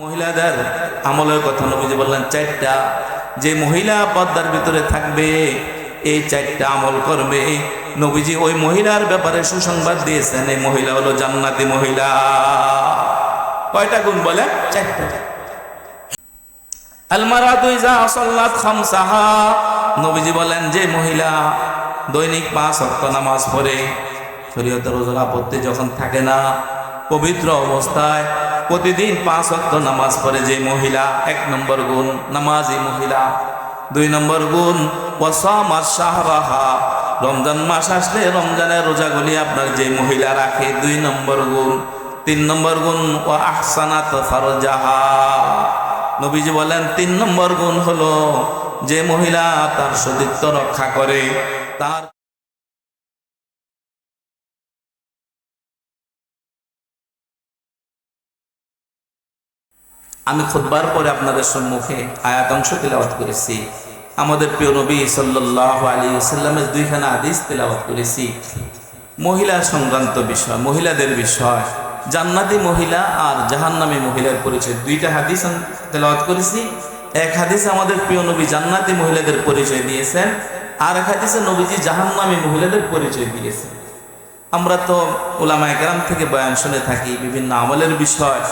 মহিলাদের আমলের কথা নবীজি বললেন, চারটা, যে মহিলা পর্দার ভিতরে থাকবে, এই চারটা আমল করবে। নবীজি ওই মহিলার ব্যাপারে সুসংবাদ দিয়েছেন, এই মহিলা হলো জান্নাতি মহিলা। কয়টা গুণ বলে চারটা। ইজা সাল্লাত খামসাহা। নবীজি বলেন, যে মহিলা দৈনিক পাঁচ নামাজ আপত্তি যখন থাকে না, পবিত্র অবস্থায় প্রতিদিন পাঁচ ওয়াক্ত নামাজ পড়ে যে মহিলা, এক নম্বর গুণ নামাজি মহিলা। দুই নম্বর গুণ শাহরাহা। রমজান মাস আসলে রমজানের রোজাগুলি আপনার যে মহিলা রাখে, দুই নম্বর গুণ। তিন নম্বর গুণ ও আহসানাত ফারজাহা। নবীজি বলেন, তিন নম্বর গুণ হলো যে মহিলা তার সতীত্ব রক্ষা করে, তার আমি খুদবার পরে আপনাদের সম্মুখে আয়াতাংশ তেলাওয়াত করেছি। আমাদের প্রিয় নবী সাল্লাহ আলী সাল্লামের দুইখানা আদিস তেলাওয়াত করেছি। মহিলা সংক্রান্ত বিষয়, মহিলাদের বিষয়, জান্নাতি মহিলা আর জাহান্নামী মহিলার পরিচয়, দুইটা হাদিস তেলাওয়াত করেছি। এক হাদিসে আমাদের প্রিয় নবী জান্নাতি মহিলাদের পরিচয় দিয়েছেন, আর এক হাদিসে নবীজি জাহান্নামী মহিলাদের পরিচয় দিয়েছেন। আমরা তো ওলামা একরাম থেকে বয়ান শুনে থাকি বিভিন্ন আমলের বিষয়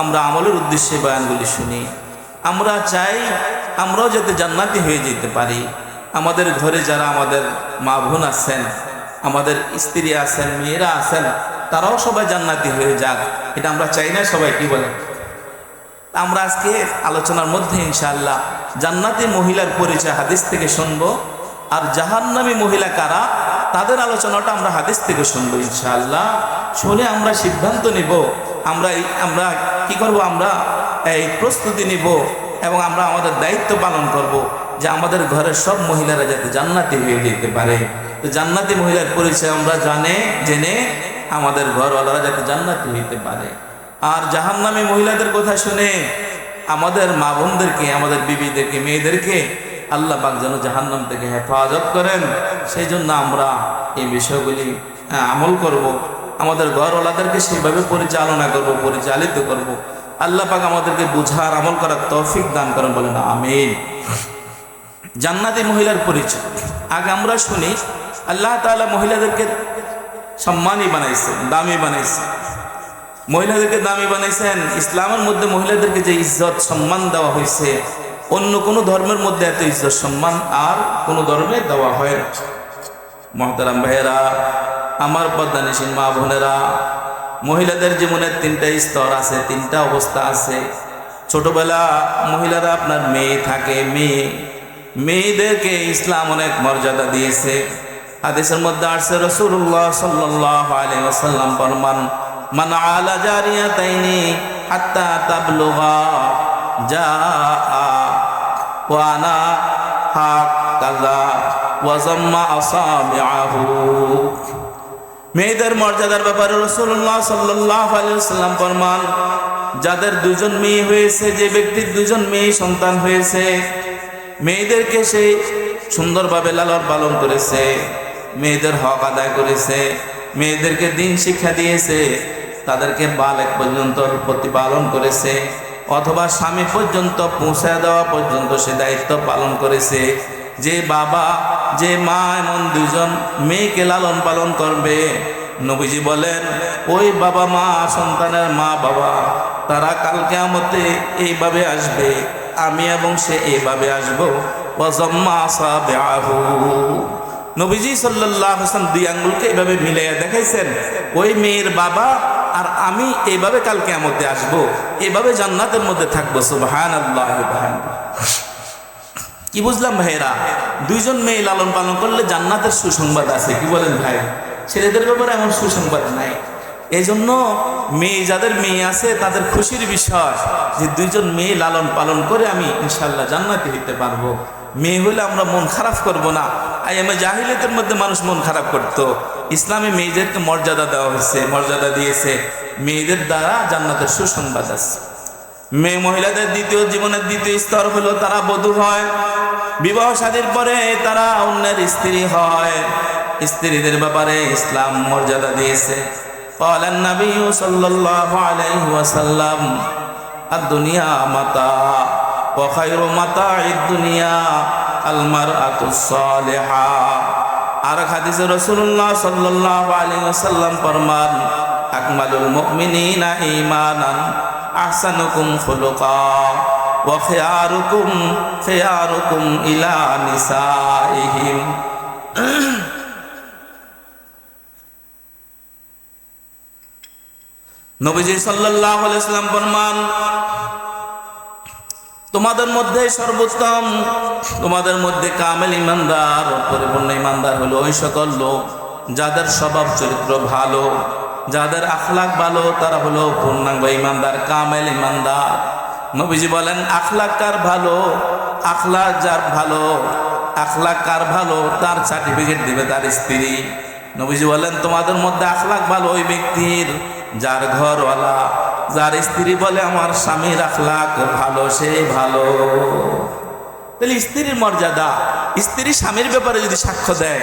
আমরা আমলের উদ্দেশ্যে বয়ানগুলি শুনি। আমরা চাই আমরাও যাতে জান্নাতি হয়ে যেতে পারি। আমাদের ঘরে যারা আমাদের মা বোন আছেন, আমাদের স্ত্রী আছেন, মেয়েরা আছেন, তারাও সবাই জান্নাতি হয়ে যাক। এটা আমরা চাই না, সবাই কি বলেন? আমরা আজকে আলোচনার মধ্যে ইনশাআল্লাহ জান্নাতি মহিলার পরিচয় হাদিস থেকে শুনব, আর জাহান্নামী মহিলা কারা, তাদের আলোচনাটা আমরা হাদিস থেকে শুনব ইনশাআল্লাহ। শুনে আমরা সিদ্ধান্ত নিব, আমরা আমরা কি করব আমরা? এই প্রস্তুতি নিব এবং আমরা আমাদের দায়িত্ব পালন করব যে আমাদের ঘরের সব মহিলারা যাতে জান্নাতি হয়ে যেতে পারে। তো জান্নাতি মহিলার পরিচয় আমরা জানে, জেনে আমাদের ঘরওয়ালারা যাতে জান্নাতি হইতে পারে। আর জাহান্নামী মহিলাদের কথা শুনে আমাদের মা বোনদেরকে, আমাদের বিবিদেরকে, মেয়েদেরকে আল্লাহ পাক যেন জাহান্নাম থেকে হেফাজত করেন। সেই জন্য আমরা এই বিষয়গুলি আমল করব। আমাদের ঘরওয়ালাদেরকে সেইভাবে পরিচালনা করব, পরিচালিত করব। আল্লাহ পাক আমাদেরকে বুঝার, আমল করার তৌফিক দান করেন বলেন, আমিন। জান্নাতি মহিলার পরিচয়। আগে আমরা শুনি, আল্লাহ তাআলা মহিলাদেরকে সম্মানী বানাইছেন, দামি বানাইছেন। মহিলাদেরকে দামি বানাইছেন, ইসলামের মধ্যে মহিলাদেরকে যে ইজ্জত, সম্মান দেওয়া হয়েছে অন্য কোনো ধর্মের মধ্যে এত ইজ্জত, সম্মান আর কোনো ধর্মে দেওয়া হয় না। মহতারাম ভাইয়েরা, আমার পদ্মানিসীন মা বোনেরা, মহিলাদের জীবনের তিনটা স্তর আছে, তিনটা অবস্থা আছে। ছোটবেলা মহিলারা আপনার মেয়ে থাকে, মেয়ে। মেয়েদেরকে ইসলাম অনেক মর্যাদা দিয়েছে। হাদিসের মধ্যে আসছে রসুল্লাহ সাল্লাহ আলী ওসাল্লাম ফরমান, মান আলা জারিয়া তাইনি হাত্তা যা ওয়ানা হাক কাজা ওয়াজাম্মা মেয়েদের মর্যাদার ব্যাপারে রসুল্লাহ সাল্লাহ আলিয়াল্লাম ফরমান, যাদের দুজন মেয়ে হয়েছে, যে ব্যক্তির দুজন মেয়ে সন্তান হয়েছে, মেয়েদেরকে সে সুন্দরভাবে লালন পালন করেছে, মেয়েদের হক আদায় করেছে, মেয়েদেরকে দিন শিক্ষা দিয়েছে, তাদেরকে বালেক পর্যন্ত প্রতিপালন করেছে, অথবা স্বামী পর্যন্ত পৌঁছায় দেওয়া পর্যন্ত সে দায়িত্ব পালন করেছে। যে বাবা, যে মা এমন দুজন মেয়েকে লালন পালন করবে। নবীজি বলেন, ওই বাবা মা, সন্তানের মা বাবা, তারা কালকে আমতে এইভাবে আসবে। আমি এবং সে এইভাবে আসব। নবীজি আলাইহি ওয়াসাল্লাম দুই আঙ্গুলকে এইভাবে মিলাইয়া দেখাইছেন, ওই মেয়ের বাবা আর আমি এইভাবে কালকে আমতে আসব। এভাবে জান্নাতের মধ্যে থাকব, সুবহানাল্লাহ কি বুঝলাম ভাইরা দুইজন মেয়ে লালন পালন করলে জান্নাতের সুসংবাদ আছে, কি বলেন ভাই? ছেলেদের ব্যাপারে এমন সুসংবাদ নাই। এই জন্য মেয়ে যাদের মেয়ে আছে, তাদের খুশির বিষয় যে দুইজন মেয়ে লালন পালন করে আমি ইনশাল্লাহ জান্নাতি হইতে পারব। মেয়ে হলে আমরা মন খারাপ করব না। আই আমি জাহিলিয়তের মধ্যে মানুষ মন খারাপ করতো। ইসলামে মেয়েদেরকে মর্যাদা দেওয়া হয়েছে, মর্যাদা দিয়েছে। মেয়েদের দ্বারা জান্নাতের সুসংবাদ আছে। মেয়ে মহিলাদের দ্বিতীয় জীবনের দ্বিতীয় স্তর হলো তারা বধূ হয়। বিবাহ সাদীর পরে তারা অন্যের স্ত্রী হয়। স্ত্রীদের ব্যাপারে ইসলাম মর্যাদা দিয়েছে। পালান নবী সাল্লাল্লাহু আলাইহি ওয়াসাল্লাম, আদ-দুনিয়া মাতা ওয়া খায়রু মাতাঈদ দুনিয়া আল মারআতুস সালিহা। আর হাদিসে রাসূলুল্লাহ সাল্লাল্লাহু আলাইহি ওয়াসাল্লাম ফরমান, আকমালুল মুমিনিনা ঈমানান। আহসানুকুম খুলুকা ওয়া খিয়ারুকুম খিয়ারুকুম ইলা নিসাইহিম। নবীজি সাল্লাল্লাহু আলাইহি সাল্লাম ফরমান তোমাদের মধ্যে সর্বোত্তম, তোমাদের মধ্যে কামেল ইমানদার, পরিপূর্ণ ইমানদার হলো ওই সকল লোক যাদের স্বভাব চরিত্র ভালো। যাদের আখলাক ভালো, তারা হলো পূর্ণাঙ্গ ইমানদার, কামেল ইমানদার। নবীজি বলেন, আখলাক কার ভালো? আখলাক যার ভালো, আখলাক কার ভালো? তার সার্টিফিকেট দিবে তার স্ত্রী। নবীজি বলেন, তোমাদের মধ্যে আখলাক ভালো ওই ব্যক্তির, যার ঘরওয়ালা, যার স্ত্রী বলে, আমার স্বামীর আখলাক ভালো, সে ভালো। তাহলে স্ত্রীর মর্যাদা, স্ত্রী স্বামীর ব্যাপারে যদি সাক্ষ্য দেয়,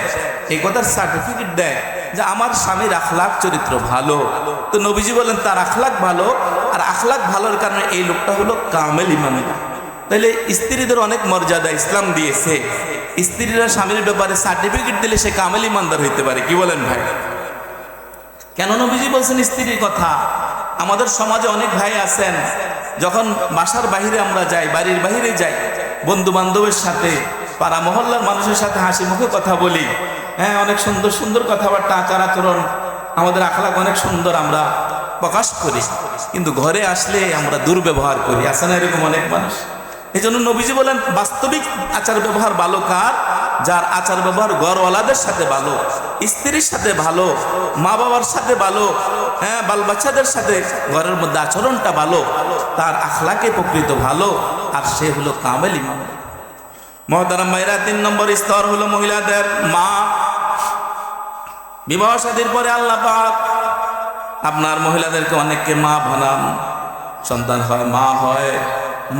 এই কথার সার্টিফিকেট দেয় যে আমার স্বামীর আখলাক চরিত্র ভালো। তো নবীজি বলেন, তার আখলাক ভালো, আর আখলাক ভালোর কারণে এই লোকটা হলো কামেল ইমামেরা তাহলে স্ত্রীদের অনেক মর্যাদা ইসলাম দিয়েছে। স্ত্রীরা স্বামীর ব্যাপারে সার্টিফিকেট দিলে সে কামেল ইমানদার হইতে পারে, কি বলেন ভাই? কেন নবীজি বলছেন স্ত্রীর কথা? আমাদের সমাজে অনেক ভাই আছেন, যখন বাসার বাহিরে আমরা যাই, বাড়ির বাহিরে যাই বন্ধু বান্ধবের সাথে, পাড়া মহল্লার মানুষের সাথে হাসি মুখে কথা বলি। হ্যাঁ অনেক সুন্দর সুন্দর কথাবার্তা, আচার আচরণ, আমাদের আখলাক অনেক সুন্দর আমরা প্রকাশ করি। কিন্তু ঘরে আসলে আমরা দুর্ব্যবহার করি। আসে না এরকম অনেক মানুষ? এই জন্য নবীজি বলেন, বাস্তবিক আচার ব্যবহার ভালো কার? যার আচার ব্যবহার ঘরওয়ালাদের সাথে ভালো, স্ত্রীর সাথে ভালো মা বাবার সাথে ভালো হ্যাঁ বাল বাচ্চাদের সাথে ঘরের মধ্যে আচরণটা ভালো, তার আখলাকে প্রকৃত ভালো, আর সে হলো কামেল ইমাম। মহতারাম ভাইরা, তিন নম্বর স্তর হলো মহিলাদের মা। বিবাহ সাদীর পরে আল্লাহ আপনার মহিলাদেরকে অনেককে মা বানান। সন্তান হয়, মা হয়।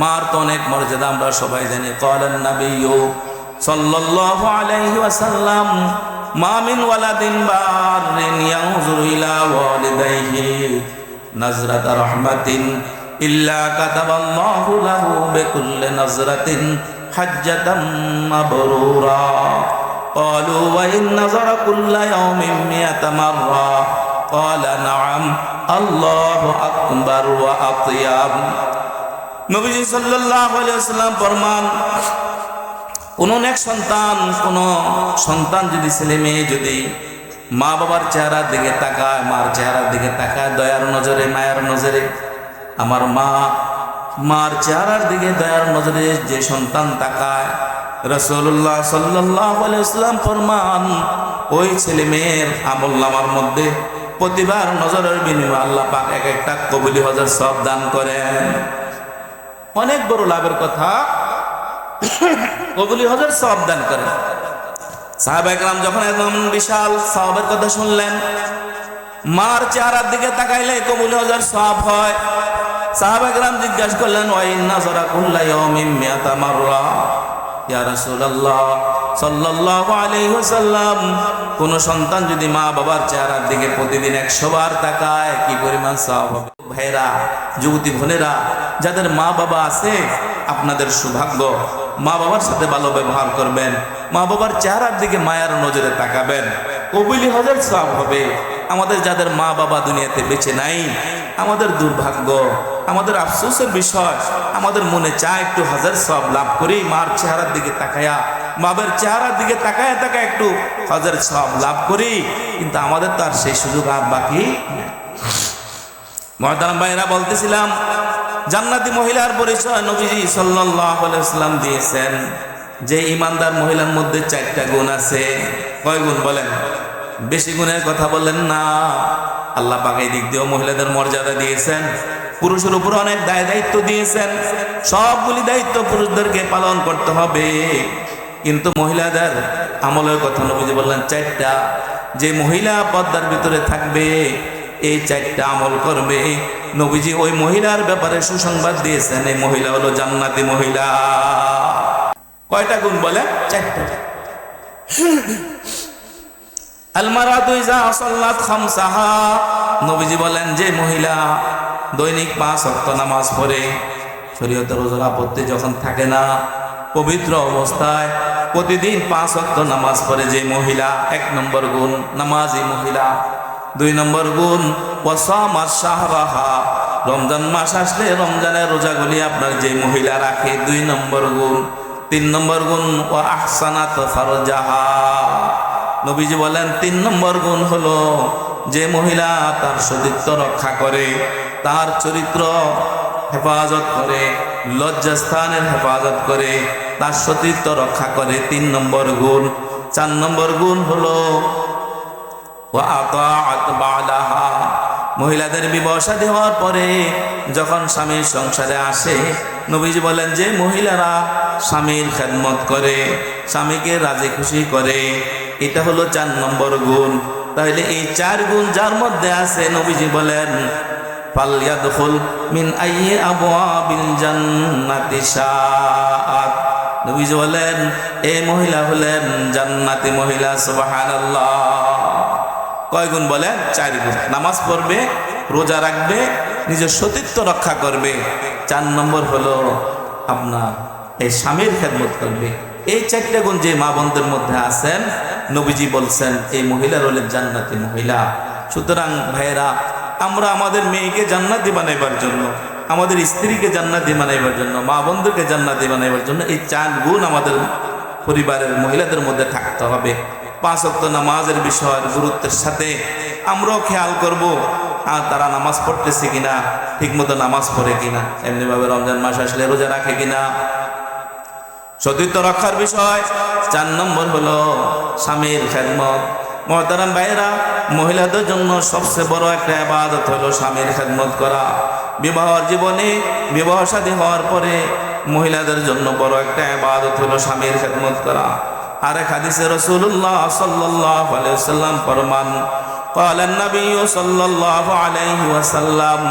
মার তো অনেক মর্যাদা আমরা সবাই জানি কলেন নাবিয়ু সাল্লাল্লাহু আলাইহি ওয়াসাল্লাম মা মিন ওয়ালাদিন বারিন ইয়ানজুরু ইলা ওয়ালিদাইহি নাজরাতা রাহমাতিন ইল্লা কাতাবাল্লাহু লাহু বিকুল্লি নাজরাতিন হাজ্জাতাম মাবরুরা قالوا وإن نظر كل يوم مئة مرة قال نعم الله أكبر وأطيب নবীজি ওয়াসাল্লাম ফরমান, কোন এক সন্তান, কোন সন্তান যদি ছেলে মেয়ে যদি মা বাবার চেহারার দিকে তাকায়, মার চেহারার দিকে তাকায়, দয়ার নজরে, মায়ের নজরে, আমার মা, মার চেহারার দিকে দয়ার নজরে যে সন্তান তাকায় রসুল্লাহ সাল্লাম ফরমান, ওই ছেলে মেয়ের আমল নামার মধ্যে প্রতিবার নজরের বিনিময়ে আল্লাহ পাক এক একটা কবুলি হজর সব দান করেন। অনেক বড় লাভের কথা। কবুলি হজর সব দান করেন। সাহাব একরাম যখন একদম বিশাল সবের কথা শুনলেন, মার চেহারার দিকে তাকাইলে কবুলি হজর সব হয়। সাহাব একরাম জিজ্ঞাসা করলেন ওয়াইন নাজরা কুল্লা ইয়াউমিন মিয়াতা মাররা? ইয়া রাসূলুল্লাহ সাল্লাল্লাহু আলাইহি ওয়াসাল্লাম, কোন সন্তান যদি মা বাবার চেহারার দিকে প্রতিদিন একশো বার তাকায়, কি পরিমাণ সওয়াব হবে? ভাইরা যুবতী বোনেরা, যাদের মা বাবা আছে, আপনাদের সৌভাগ্য, মা বাবার সাথে ভালো ব্যবহার করবেন, মা বাবার চেহারার দিকে মায়ার নজরে তাকাবেন। কবুলি হজের সব হবে। আমাদের যাদের মা বাবা দুনিয়াতে বেঁচে নাই, আমাদের দুর্ভাগ্য, আমাদের আফসোসের বিষয়, আমাদের মনে চায় একটু হাজার সব লাভ করি, মার চেহারার দিকে তাকায়া, বাবার চেহারার দিকে তাকায় তাকায় একটু হাজার সব লাভ করি, কিন্তু আমাদের তো আর সেই সুযোগ আর বাকি মহতারাম ভাইরা বলতেছিলাম, জান্নাতি মহিলার পরিচয় নবীজি সাল্লাম দিয়েছেন। যে ইমানদার মহিলার মধ্যে চারটা গুণ আছে, কয় গুণ বলেন? বেশি গুণের কথা বললেন না। আল্লাহ পাক দিক দিয়েও মহিলাদের মর্যাদা দিয়েছেন। পুরুষের উপর অনেক দায় দায়িত্ব দিয়েছেন। সবগুলি দায়িত্ব পুরুষদেরকে পালন করতে হবে। কিন্তু মহিলাদের আমলের কথা নবীজি বললেন, চারটা। যে মহিলা পদ্মার ভিতরে থাকবে এই চারটা আমল করবে। নবীজি ওই মহিলার ব্যাপারে সুসংবাদ দিয়েছেন, এই মহিলা হলো জান্নাতি মহিলা। কয়টা গুণ বলে চারটা। নবীজি বলেন, যে মহিলা দৈনিক পাঁচ নামাজ পড়ে যখন থাকে না, পবিত্র অবস্থায় প্রতিদিন পাঁচ অক্ত নামাজ পড়ে যে মহিলা, এক নম্বর গুণ নামাজি মহিলা। দুই নম্বর গুণ রমজান মাস আসলে রমজানের রোজাগুলি আপনার যে মহিলা রাখে, দুই নম্বর গুণ। তিন নম্বর গুণ ও আহসানা নবীজি বলেন, তিন নম্বর গুণ হলো যে মহিলা তার সতীত্ব রক্ষা করে, তার চরিত্র হেফাজত করে, লজ্জাস্থানের হেফাজত করে, তার সতীত্ব রক্ষা করে। তিন নম্বর গুণ। চার নম্বর গুণ হলো মহিলাদের বিবাহ শাদী হওয়ার পরে যখন স্বামীর সংসারে আসে, নবীজি বলেন যে মহিলারা স্বামীর খেদমত করে, স্বামীকে রাজি খুশি করে, এটা হলো চার নম্বর গুণ। তাহলে এই চার গুণ যার মধ্যে আছে, নবীজি বলেন, ফালিয়াদখুল মিন আইয়ি আবওয়াবিল জান্নাতি শাআত নবীজি বলেন এই মহিলা হলেন জান্নাতি মহিলা, সুবহানাল্লাহ। কয় গুণ বলেন চার গুণ নামাজ পড়বে, রোজা রাখবে, নিজের সতীত্ব রক্ষা করবে। চার নম্বর হলো আপনার এই স্বামীর খেদমত করবে। এই চারটে গুণ যে মা বোনদের মধ্যে আছেন, নবীজি বলছেন, এই মহিলার হলেন জান্নাতি মহিলা। সুতরাং ভাইয়েরা, আমরা আমাদের মেয়েকে জান্নাতি বানাইবার জন্য, আমাদের স্ত্রীকে জান্নাতি বানাইবার জন্য, মা বোনদেরকে জান্নাতি বানাইবার জন্য এই চার গুণ আমাদের পরিবারের মহিলাদের মধ্যে থাকতে হবে। পাঁচ অক্ত নামাজের বিষয়ের গুরুত্বের সাথে আমরাও খেয়াল করব, আর তারা নামাজ পড়তেছে কিনা, ঠিকমতো নামাজ পড়ে কিনা, এমনিভাবে রমজান মাস আসলে রোজা রাখে কিনা। সতীত্ব রক্ষার বিষয়, চার নম্বর হলো স্বামীর খেদমত। মহতারাম ভাইরা মহিলাদের জন্য সবচেয়ে বড় একটা আবাদত হলো স্বামীর খেদমত করা। বিবাহর জীবনে বিবাহ সাদী হওয়ার পরে মহিলাদের জন্য বড় একটা আবাদত হলো স্বামীর খেদমত করা। আর এক হাদিসে রসুল্লাহ সাল্লাহ আলাইসাল্লাম ফরমান قال النبي صلى الله عليه وسلم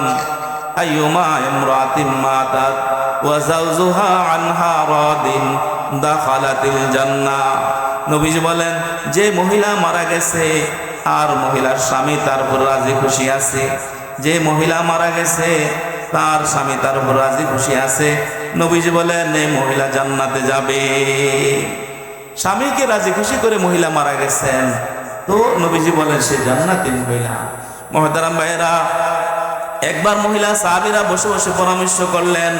أيما امرأة ماتت وزوجها عنها راض دخلت الجنة নবীজি বলেন যে মহিলা মারা গেছে আর মহিলার স্বামী তার উপর রাজি খুশি আছে যে মহিলা মারা গেছে তার স্বামী তার উপর রাজি খুশি আছে নবীজি বলেন এই মহিলা জান্নাতে যাবে স্বামীকে রাজি খুশি করে মহিলা মারা গেছেন। তো নবীজি বলেন, সে জান্নাতি মহিলা। মহতারাম ভাইয়েরা, একবার মহিলা সাহাবিরা বসে বসে পরামর্শ করলেন,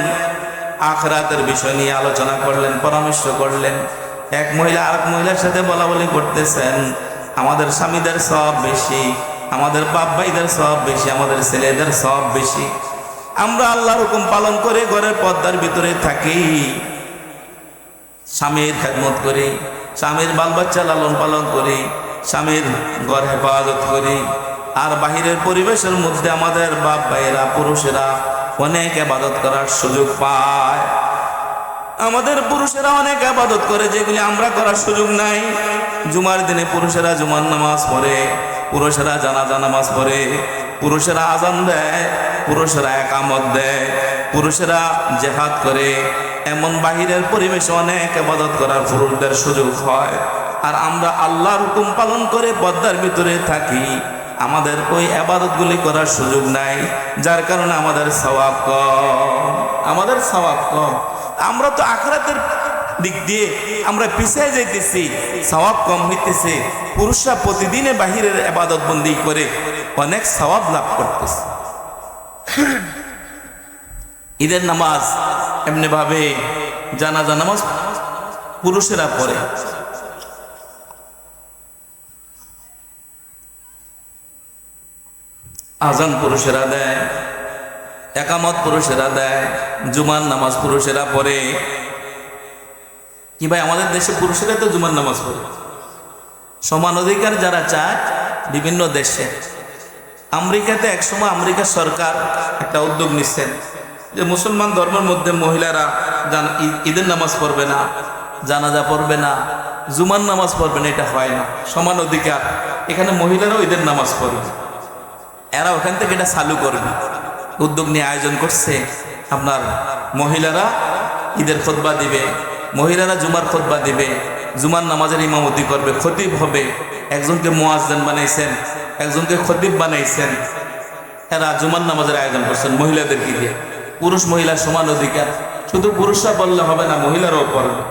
আখরাতের বিষয় নিয়ে আলোচনা করলেন, পরামর্শ করলেন। এক মহিলা আরেক মহিলার সাথে বলা বলি করতেছেন, আমাদের স্বামীদের সব বেশি, আমাদের বাপ ভাইদের সব বেশি, আমাদের ছেলেদের সব বেশি। আমরা আল্লাহর হুকুম পালন করে ঘরের পর্দার ভিতরে থাকি। স্বামীর খেদমত করি, স্বামীর বাল বাচ্চা লালন পালন করি, স্বামীর ঘর হেফাজত করি। আর বাহিরের পরিবেশের মধ্যে আমাদের বাপ ভাইয়েরা, পুরুষেরা অনেক আবাদত করার সুযোগ পায়। আমাদের পুরুষেরা অনেক আবাদত করে, যেগুলি আমরা করার সুযোগ নাই। জুমার দিনে পুরুষেরা জুমার নামাজ পড়ে, পুরুষেরা জানাজা নামাজ পড়ে, পুরুষেরা আজান দেয়, পুরুষেরা একামত দেয়, পুরুষেরা জেহাদ করে এমন বাহিরের পরিবেশে অনেক আবাদত করার পুরুষদের সুযোগ হয়। আর আমরা আল্লাহর হুকুম পালন করে পদ্মার ভিতরে থাকি। আমাদের ওই আবাদতগুলি করার সুযোগ নাই, যার কারণে আমাদের স্বভাব কম। আমাদের স্বভাব কম। আমরা তো আখরাতের দিক দিয়ে আমরা পিছিয়ে যাইতেছি স্বভাব কম হইতেছে। পুরুষরা প্রতিদিনে বাহিরের আবাদত বন্দি করে অনেক স্বভাব লাভ করতেছে। ঈদের নামাজ এমনি ভাবে জানাজা নামাজ পুরুষেরা পড়ে। আজান পুরুষেরা দেয়, একামত পুরুষেরা দেয়, জুমার নামাজ পুরুষেরা পড়ে। কি ভাই, আমাদের দেশে পুরুষেরা তো জুমার নামাজ পড়ে। সমান অধিকার যারা চায়, বিভিন্ন দেশে। আমেরিকাতে একসময় আমেরিকা সরকার একটা উদ্যোগ নিচ্ছেন। যে মুসলমান ধর্মের মধ্যে মহিলারা ঈদের নামাজ পড়বে না, জানাজা পড়বে না, জুমার নামাজ পড়বে না, এটা হয় না। সমান অধিকার। এখানে মহিলারাও ঈদের নামাজ পড়বে। এরা ওখান থেকে এটা চালু করবে। উদ্যোগ নিয়ে আয়োজন করছে আপনার মহিলারা ঈদের খোদবা দিবে, মহিলারা জুমার খোদবা দিবে, জুমার নামাজের ইমামতি করবে, খতিব হবে। একজনকে মোয়াজদান বানাইছেন, একজনকে খতিব বানাইছেন। এরা জুমার নামাজের আয়োজন করছেন মহিলাদেরকে দিয়ে। পুরুষ মহিলার সমান অধিকার। শুধু পুরুষরা বললে হবে না, মহিলারাও করবে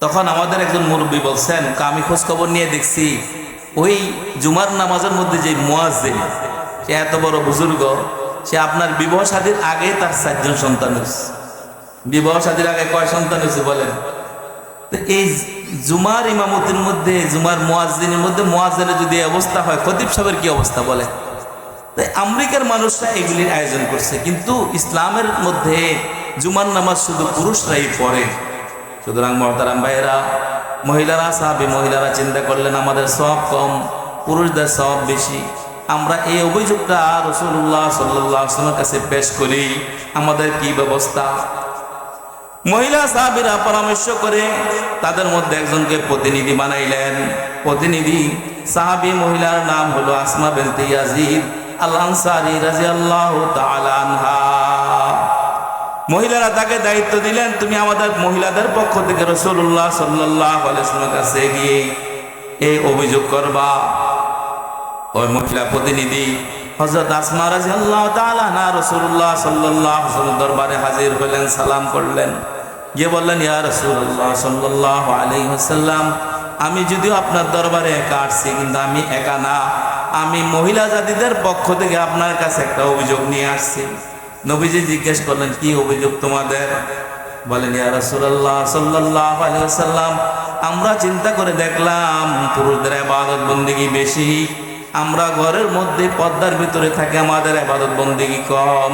তখন আমাদের একজন মুরব্বী বলছেন আমি খোঁজ খবর নিয়ে দেখছি, ওই জুমার নামাজের মধ্যে যে মোয়াজ্জিন, সে এত বড় বুজুর্গ, সে আপনার বিবাহ শাদীর আগে তার চারজন সন্তান হয়েছে। বিবাহ শাদীর আগে কয় সন্তান হয়েছে বলেন? এই জুমার ইমামতির মধ্যে, জুমার মোয়াজ্জিনের মধ্যে মোয়াজ্জিনের যদি অবস্থা হয়, খতিব সাহেবের কি অবস্থা বলে তাই আমেরিকার মানুষরা এগুলির আয়োজন করছে। কিন্তু ইসলামের মধ্যে জুমার নামাজ শুধু পুরুষরাই পড়ে। সুতরাং মহতারাম ভাইয়েরা, মহিলারা, সাহাবি মহিলারা চিন্তা করলেন, আমাদের সব কম, পুরুষদের সব বেশি। আমরা এই অভিযোগটা রসুল্লাহ সাল্লামের কাছে পেশ করি, আমাদের কি ব্যবস্থা? মহিলা, সাহাবিরা পরামর্শ করে তাদের মধ্যে একজনকে প্রতিনিধি বানাইলেন। প্রতিনিধি, সাহাবি মহিলার নাম হলো আসমা বেনতে ইয়াজিদ। মহিলারা তাকে দায়িত্ব দিলেন, তুমি আমাদের মহিলাদের পক্ষ থেকে রসুল্লাহ সাল্লাহ কাছে গিয়ে এই অভিযোগ করবা। ওই মহিলা প্রতিনিধি রসুল্লাহ সাল্লাহ দরবারে হাজির সালাম করলেন। বললেন, ইয়া রসুল্লাহ আমি যদিও আপনার দরবারে একা আসছি, কিন্তু আমি একা না আমি মহিলা জাতিদের পক্ষ থেকে আপনার কাছে একটা অভিযোগ নিয়ে আসছি। নবীজি জিজ্ঞেস করলেন, কি অভিযোগ তোমাদের? বলেন আমরা চিন্তা করে দেখলাম পুরুষদের আবাদত বন্দেগী বেশি। আমরা ঘরের মধ্যে পর্দার ভিতরে থাকে, আমাদের আবাদত বন্দেগী কম।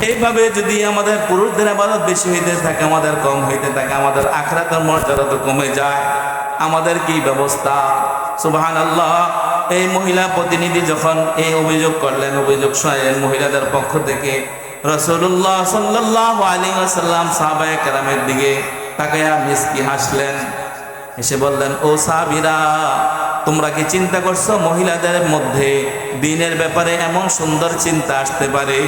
এইভাবে যদি আমাদের পুরুষদের আবাদত বেশি হইতে থাকে, আমাদের কম হইতে থাকে, আমাদের আখরাতের মর্যাদা তো কমে যায়। আমাদের কি ব্যবস্থা? সুবহান আল্লাহ এই মহিলা প্রতিনিধি যখন এই অভিযোগ করলেন, অভিযোগ শোনালেন মহিলাদের পক্ষ থেকে রসুল্লাহ সাল্লাহ আলী আসাল্লাম সাহাবায় কেরামের দিকে তাকে মিসকি হাসলেন। এসে বললেন, ও সাহাবিরা, তোমরা কি চিন্তা করছ মহিলাদের মধ্যে দিনের ব্যাপারে এমন সুন্দর চিন্তা আসতে পারে?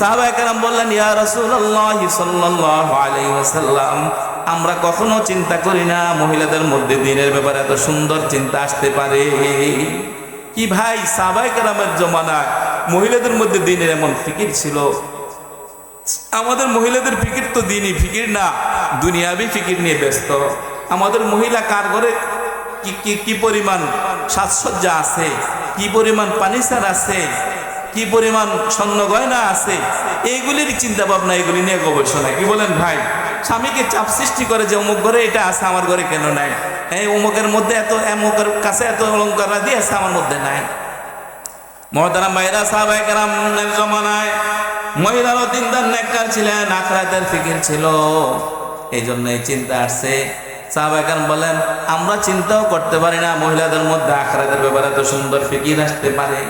সাহাবায়ে কেরাম বললেন, ইয়া রসুল্লাহ সাল্লাল্লাহু আলাইহি ওয়াসাল্লাম আমরা কখনো চিন্তা করি না, মহিলাদের মধ্যে দিনের ব্যাপারে এত সুন্দর চিন্তা আসতে পারে। কি ভাই, সাবাই কেরামের জমানায় মহিলাদের মধ্যে দিনের এমন ফিকির ছিল? আমাদের মহিলাদের ফিকির তো দিনই ফিকির না, দুনিয়াবি ফিকির নিয়ে ব্যস্ত। আমাদের মহিলা কার ঘরে কি কি কি পরিমাণ সাজসজ্জা আছে? কি পরিমাণ পানিসার আছে? কি পরিমাণ স্বর্ণ গয়না আছে? এইগুলির চিন্তা ভাবনা এগুলি নিয়ে গবেষণা। কি বলেন ভাই? স্বামীকে চাপ সৃষ্টি করে যে অমুক ঘরে এটা আছে, আমার ঘরে কেন নাই? এই অমুকের মধ্যে এত, অমুকের কাছে এত অলঙ্কার দিয়ে আছে, আমার মধ্যে নাই। মহতারাম ভাইরা সাহাবাই কেরামের জমানায় মহিলারও দিনদার নেককার ছিলেন, আখরাতের ফিকির ছিল। এই জন্য এই চিন্তা আসছে। সাহাবাই কেরাম বলেন, আমরা চিন্তাও করতে পারি না, মহিলাদের মধ্যে আখরাতের ব্যাপারে এত সুন্দর ফিকির আসতে পারে।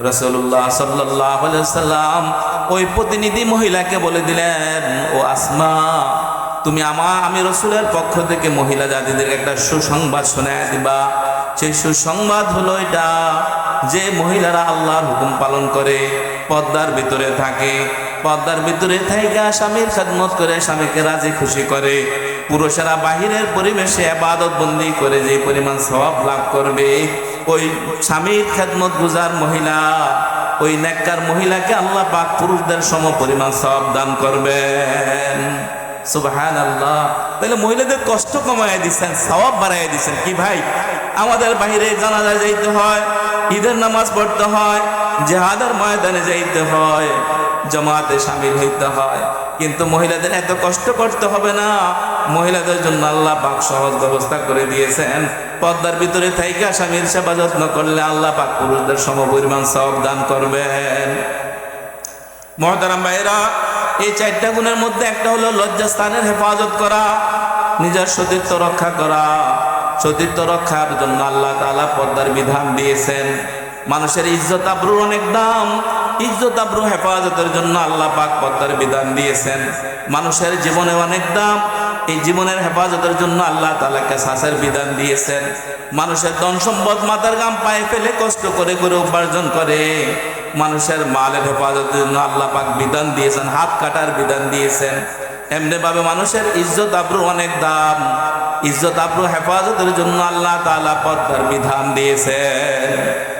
রসুল্লাহ সাল্লাহ সাল্লাম ওই প্রতিনিধি মহিলাকে বলে দিলেন, ও আসমা, তুমি আমা, আমি রসুলের পক্ষ থেকে মহিলা জাতিদের একটা সুসংবাদ শোনায় দিবা। সেই সুসংবাদ হলো এটা যে মহিলারা আল্লাহর হুকুম পালন করে পদ্মার ভিতরে থাকে। পদ্মার ভিতরে থাইকা স্বামীর খেদমত করে, স্বামীকে রাজি খুশি করে। পুরুষেরা বাহিরের পরিবেশে আবাদত বন্দি করে যে পরিমাণ স্বভাব লাভ করবে ওই স্বামীর খেদমত গুজার মহিলা, ওই নেককার মহিলাকে আল্লাহ পাক পুরুষদের সম পরিমাণ সব দান করবেন। সুবহান আল্লাহ তাহলে মহিলাদের কষ্ট কমায় দিচ্ছেন সবাব বাড়াই দিচ্ছেন কি ভাই? আমাদের বাইরে জানাজা যাইতে হয়, ঈদের নামাজ পড়তে হয়, জেহাদের ময়দানে যাইতে হয়, জমাতে সামিল হইতে হয়। কিন্তু মহিলাদের এত কষ্ট করতে হবে না। মহিলাদের জন্য আল্লাহ পাক সহজ ব্যবস্থা করে দিয়েছেন। পদ্মার ভিতরে থাইকা স্বামীর সেবা যত্ন করলে আল্লাহ পাক পুরুষদের সম পরিমাণ সব দান করবেন। মহতারাম ভাইরা এই চারটা গুণের মধ্যে একটা হলো লজ্জাস্থানের হেফাজত করা, নিজের সতীর্থ রক্ষা করা। সতীর্থ রক্ষার জন্য আল্লাহ তালা পদ্মার বিধান দিয়েছেন। মানুষের ইজ্জত আব্রুর অনেক দাম। ইজ্জত আব্রু হেফাজতের জন্য আল্লাহ পাক পদ্মার বিধান দিয়েছেন। মানুষের জীবনে অনেক দাম। এই জীবনের হেফাজতের জন্য আল্লাহ তালাকে শ্বাসের বিধান দিয়েছেন। মানুষের ধন সম্পদ মাতার গাম পায়ে ফেলে কষ্ট করে করে উপার্জন করে। মানুষের মালের হেফাজতের জন্য আল্লাহ পাক বিধান দিয়েছেন, হাত কাটার বিধান দিয়েছেন। এমনি ভাবে মানুষের ইজ্জত আব্রু অনেক দাম। ইজ্জত আব্রু হেফাজতের জন্য আল্লাহ তালা পদ্মার বিধান দিয়েছেন।